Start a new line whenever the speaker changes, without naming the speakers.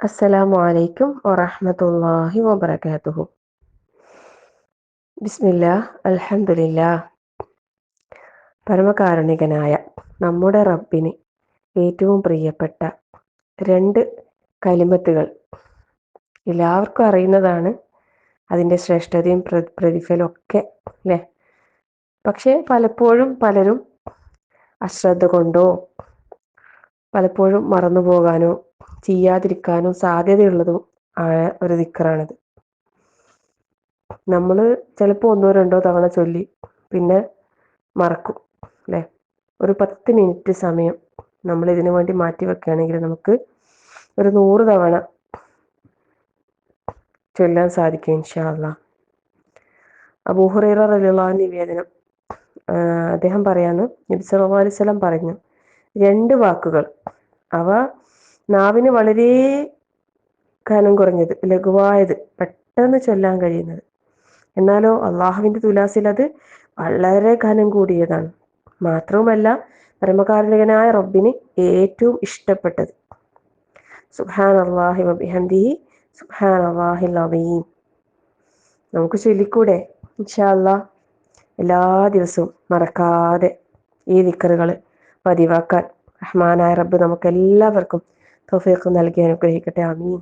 അസ്സലാമു അലൈക്കും വറഹമത്തല്ലാഹി വബറകാതുഹു. ബിസ്മില്ല അലഹമില്ല പരമകാരുണികനായ നമ്മുടെ റബ്ബിന് ഏറ്റവും പ്രിയപ്പെട്ട രണ്ട് കലിമത്തുകൾ എല്ലാവർക്കും അറിയുന്നതാണ്. അതിന്റെ ശ്രേഷ്ഠതയും പ്ര പ്രതിഫലവും ഒക്കെ അല്ലേ? പക്ഷേ പലപ്പോഴും പലരും അശ്രദ്ധ കൊണ്ടോ പലപ്പോഴും മറന്നു പോകാനോ ചെയ്യാതിരിക്കാനോ സാധ്യതയുള്ളതും ആയ ഒരു ദിക്കറാണിത് നമ്മൾ ചിലപ്പോൾ ഒന്നോ രണ്ടോ തവണ ചൊല്ലി പിന്നെ മറക്കും അല്ലേ? ഒരു പത്ത് മിനിറ്റ് സമയം നമ്മൾ ഇതിനു വേണ്ടി മാറ്റി വെക്കുകയാണെങ്കിൽ നമുക്ക് ഒരു നൂറ് തവണ ചൊല്ലാൻ സാധിക്കും ഇൻഷാല്ല അബൂഹുറൈറ നിവേദനം അദ്ദേഹം പറയാന്ന് നബി സല്ലല്ലാഹു അലൈഹി പറഞ്ഞു രണ്ട് വാക്കുകൾ. അവ നാവിന് വളരെ കനം കുറഞ്ഞത് ലഘുവായത് പെട്ടെന്ന് ചൊല്ലാൻ കഴിയുന്നത്. എന്നാലോ അള്ളാഹുവിന്റെ തുലാസിൽ അത് വളരെ കനം കൂടിയതാണ്. മാത്രവുമല്ല പരമകാരുണികനായ റബ്ബിന് ഏറ്റവും ഇഷ്ടപ്പെട്ടത്. സുഹാൻ അള്ളാഹി സുഹാൻ അള്ളാഹി ലവീം നമുക്ക് ചൊല്ലിക്കൂടെ? ഇൻഷാല്ല എല്ലാ ദിവസവും മറക്കാതെ ഈ ദിക്കറുകൾ പതിവാക്കാൻ റഹ്മാനായ റബ്ബ് നമുക്ക് എല്ലാവർക്കും തൗഫീഖ് നൽകി അനുഗ്രഹിക്കട്ടെ. ആമീൻ.